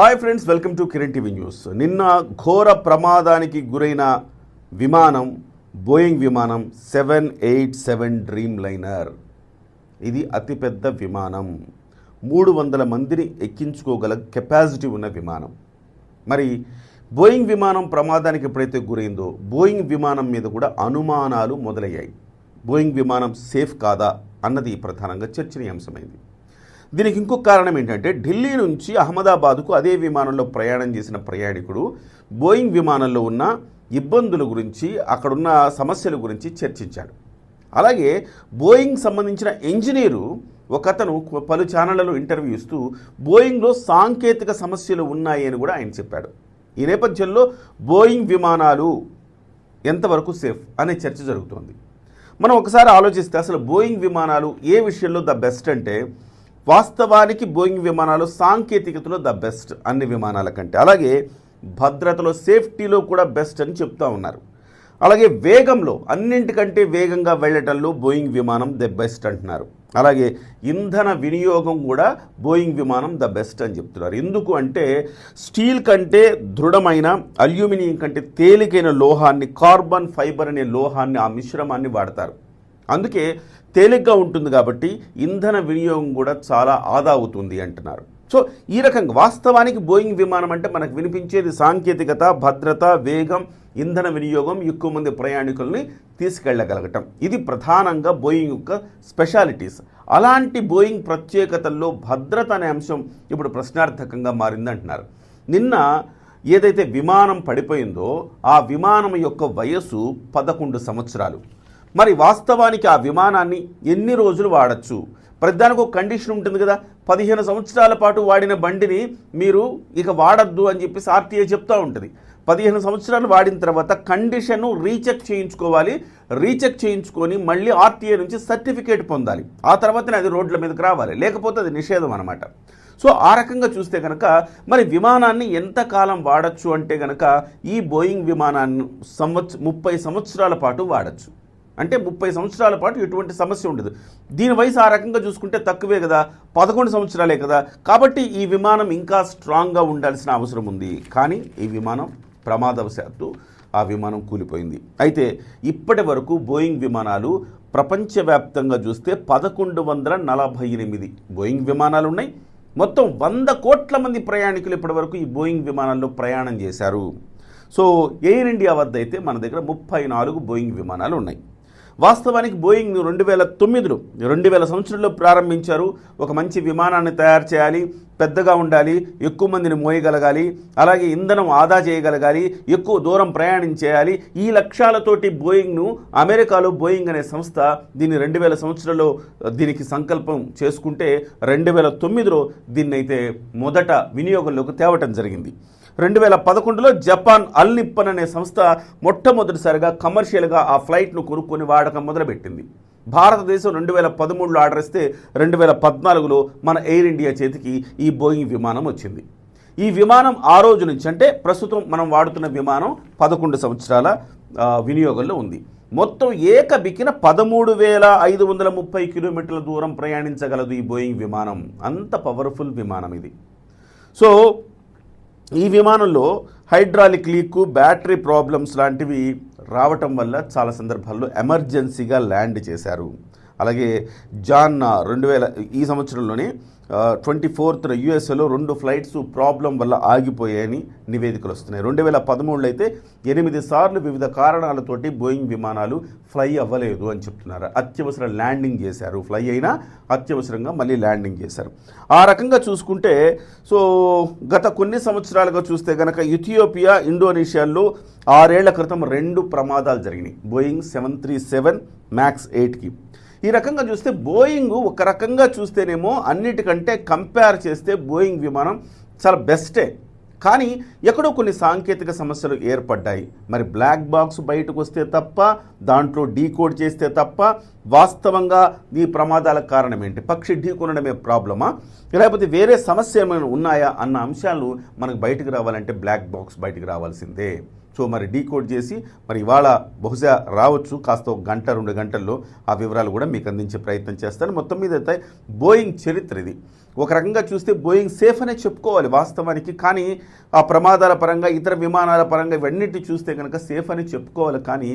Hi friends welcome to Kiran TV news. నిన్న ఘోర ప్రమాదానికి గురైన విమానం బోయింగ్ విమానం seven eight seven Dreamliner ఇది అతిపెద్ద విమానం. మూడు వందల మందిని ఎక్కించుకోగల కెపాసిటీ ఉన్న విమానం. మరి బోయింగ్ విమానం ప్రమాదానికి ఎప్పుడైతే గురైందో బోయింగ్ విమానం మీద కూడా అనుమానాలు మొదలయ్యాయి. బోయింగ్ విమానం సేఫ్ కాదా అన్నది ప్రధానంగా చర్చనీయాంశమైంది. దీనికి ఇంకొక కారణం ఏంటంటే ఢిల్లీ నుంచి అహ్మదాబాద్కు అదే విమానంలో ప్రయాణం చేసిన ప్రయాణికుడు బోయింగ్ విమానంలో ఉన్న ఇబ్బందుల గురించి అక్కడున్న సమస్యల గురించి చర్చించాడు. అలాగే బోయింగ్ సంబంధించిన ఇంజనీరు ఒకతను పలు ఛానళ్ళలో ఇంటర్వ్యూ ఇస్తూ బోయింగ్లో సాంకేతిక సమస్యలు ఉన్నాయి అని కూడా ఆయన చెప్పాడు. ఈ నేపథ్యంలో బోయింగ్ విమానాలు ఎంతవరకు సేఫ్ అనే చర్చ జరుగుతోంది. మనం ఒకసారి ఆలోచిస్తే అసలు బోయింగ్ విమానాలు ఏ విషయంలో ద బెస్ట్ అంటే వాస్తవానికి బోయింగ్ విమానాలు సాంకేతికతలో ద బెస్ట్ అన్ని విమానాల కంటే. అలాగే భద్రతలో సేఫ్టీలో కూడా బెస్ట్ అని చెప్తా ఉన్నారు. అలాగే వేగంలో అన్నింటికంటే వేగంగా వెళ్ళటంలో బోయింగ్ విమానం ద బెస్ట్ అంటున్నారు. అలాగే ఇంధన వినియోగం కూడా బోయింగ్ విమానం ద బెస్ట్ అని చెప్తున్నారు. ఎందుకు అంటే స్టీల్ కంటే దృఢమైన అల్యూమినియం కంటే తేలికైన లోహాన్ని కార్బన్ ఫైబర్ అనే లోహాన్ని ఆ మిశ్రమాన్ని వాడతారు. అందుకే తేలిగ్గా ఉంటుంది కాబట్టి ఇంధన వినియోగం కూడా చాలా ఆదా అవుతుంది అంటున్నారు. సో ఈ రకంగా వాస్తవానికి బోయింగ్ విమానం అంటే మనకు వినిపించేది సాంకేతికత భద్రత వేగం ఇంధన వినియోగం ఎక్కువ మంది ప్రయాణికుల్ని తీసుకెళ్ళగలగటం. ఇది ప్రధానంగా బోయింగ్ యొక్క స్పెషాలిటీస్. అలాంటి బోయింగ్ ప్రత్యేకతల్లో భద్రత అనే అంశం ఇప్పుడు ప్రశ్నార్థకంగా మారిందంటున్నారు నిన్న ఏదైతే విమానం పడిపోయిందో ఆ విమానం యొక్క వయస్సు పదకొండు సంవత్సరాలు. మరి వాస్తవానికి ఆ విమానాన్ని ఎన్ని రోజులు వాడచ్చు? ప్రతిదానికి ఒక కండిషన్ ఉంటుంది కదా పదిహేను సంవత్సరాల పాటు వాడిన బండిని మీరు ఇక వాడద్దు అని చెప్పేసి ఆర్టీఏ చెప్తూ ఉంటుంది. పదిహేను సంవత్సరాలు వాడిన తర్వాత కండిషన్ను రీచెక్ చేయించుకోవాలి. రీచెక్ చేయించుకొని మళ్ళీ ఆర్టీఏ నుంచి సర్టిఫికేట్ పొందాలి. ఆ తర్వాతనే అది రోడ్ల మీదకి రావాలి. లేకపోతే అది నిషేధం అనమాట సో ఆ రకంగా చూస్తే కనుక మరి విమానాన్ని ఎంతకాలం వాడచ్చు అంటే కనుక ఈ బోయింగ్ విమానాన్ని సంవత్స ముప్పై సంవత్సరాల పాటు వాడచ్చు. అంటే ముప్పై సంవత్సరాల పాటు ఎటువంటి సమస్య ఉండదు. దీని వయసు ఆ రకంగా చూసుకుంటే తక్కువే కదా. పదకొండు సంవత్సరాలే కదా. కాబట్టి ఈ విమానం ఇంకా స్ట్రాంగ్గా ఉండాల్సిన అవసరం ఉంది. కానీ ఈ విమానం ప్రమాదవశాత్తు ఆ విమానం కూలిపోయింది. అయితే ఇప్పటి వరకు బోయింగ్ విమానాలు ప్రపంచవ్యాప్తంగా చూస్తే పదకొండు వందల నలభై ఎనిమిది బోయింగ్ విమానాలు ఉన్నాయి. మొత్తం వంద కోట్ల మంది ప్రయాణికులు ఇప్పటివరకు ఈ బోయింగ్ విమానాల్లో ప్రయాణం చేశారు. సో ఎయిర్ ఇండియా వద్ద అయితే మన దగ్గర ముప్పై నాలుగు బోయింగ్ విమానాలు ఉన్నాయి. వాస్తవానికి బోయింగ్ రెండు వేల తొమ్మిదిలో రెండు వేల సంవత్సరంలో ప్రారంభించారు. ఒక మంచి విమానాన్ని తయారు చేయాలి పెద్దగా ఉండాలి ఎక్కువ మందిని మోయగలగాలి అలాగే ఇంధనం ఆదా చేయగలగాలి ఎక్కువ దూరం ప్రయాణం చేయాలి. ఈ లక్ష్యాలతోటి బోయింగ్ను అమెరికాలో బోయింగ్ అనే సంస్థ దీన్ని రెండు వేల సంవత్సరంలో దీనికి సంకల్పం చేసుకుంటే రెండు వేల తొమ్మిదిలో దీన్నైతే మొదట వినియోగంలోకి తేవటం జరిగింది. రెండు వేల పదకొండులో జపాన్ అల్ నిప్పన్ అనే సంస్థ మొట్టమొదటిసారిగా కమర్షియల్గా ఆ ఫ్లైట్ను కొనుక్కొని వాడకం మొదలుపెట్టింది. భారతదేశం రెండు వేల పదమూడులో ఆర్డర్ ఇస్తే రెండు వేల పద్నాలుగులో మన ఎయిర్ ఇండియా చేతికి ఈ బోయింగ్ విమానం వచ్చింది. ఈ విమానం ఆ రోజు నుంచి అంటే ప్రస్తుతం మనం వాడుతున్న విమానం పదకొండు సంవత్సరాల వినియోగంలో ఉంది. మొత్తం ఏకబిక్కిన పదమూడు వేల ఐదు వందల ముప్పై కిలోమీటర్ల దూరం ప్రయాణించగలదు ఈ బోయింగ్ విమానం. అంత పవర్ఫుల్ విమానం ఇది. సో ఈ విమానంలో హైడ్రాలిక్ లీక్ బ్యాటరీ ప్రాబ్లమ్స్ లాంటివి రావటం వల్ల చాలా సందర్భాల్లో ఎమర్జెన్సీగా ల్యాండ్ చేశారు. అలాగే జాన్ రెండు వేల ఈ సంవత్సరంలోనే ట్వంటీ ఫోర్త్ యుఎస్ఏలో రెండు ఫ్లైట్స్ ప్రాబ్లం వల్ల ఆగిపోయాయని నివేదికలు వస్తున్నాయి. రెండు వేల పదమూడులో అయితే ఎనిమిది సార్లు వివిధ కారణాలతోటి బోయింగ్ విమానాలు ఫ్లై అవ్వలేదు అని చెప్తున్నారు. అత్యవసర ల్యాండింగ్ చేశారు. ఫ్లై అయినా అత్యవసరంగా మళ్ళీ ల్యాండింగ్ చేశారు. ఆ రకంగా చూసుకుంటే సో గత కొన్ని సంవత్సరాలుగా చూస్తే కనుక ఇథియోపియా ఇండోనేషియాల్లో ఆరేళ్ళ క్రితం రెండు ప్రమాదాలు జరిగినాయి. Boeing seven three seven max ఎయిట్కి. ఈ రకంగా చూస్తే బోయింగ్ ఒక రకంగా చూస్తేనేమో అన్నిటికంటే కంపేర్ చేస్తే బోయింగ్ విమానం చాలా బెస్టే. కానీ ఎక్కడో కొన్ని సాంకేతిక సమస్యలు ఏర్పడ్డాయి. మరి బ్లాక్ బాక్స్ బయటకు వస్తే తప్ప దాంట్లో డీకోడ్ చేస్తే తప్ప వాస్తవంగా ఈ ప్రమాదాలకు కారణం ఏంటి పక్షి ఢీకొనడమే ప్రాబ్లమా? లేకపోతే వేరే సమస్య ఏమైనా ఉన్నాయా? అన్న అంశాలు మనకు బయటకు రావాలంటే బ్లాక్ బాక్స్ బయటకు రావాల్సిందే. సో మరి డీకోడ్ చేసి మరి ఇవాళ బహుశా రావచ్చు. కాస్త ఒక గంట రెండు గంటల్లో ఆ వివరాలు కూడా మీకు అందించే ప్రయత్నం చేస్తాను. మొత్తం మీద అయితే బోయింగ్ చరిత్ర ఇది. ఒక రకంగా చూస్తే బోయింగ్ సేఫ్ అనే చెప్పుకోవాలి వాస్తవానికి. కానీ ఆ ప్రమాదాల పరంగా ఇతర విమానాల పరంగా ఇవన్నిటి చూస్తే కనుక సేఫ్ అని చెప్పుకోవాలి. కానీ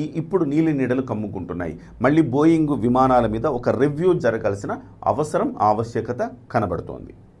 ఈ ఇప్పుడు నీలి నీడలు కమ్ముకుంటున్నాయి. మళ్ళీ బోయింగ్ విమానాల మీద ఒక రివ్యూ జరగాల్సిన అవసరం ఆవశ్యకత కనబడుతోంది.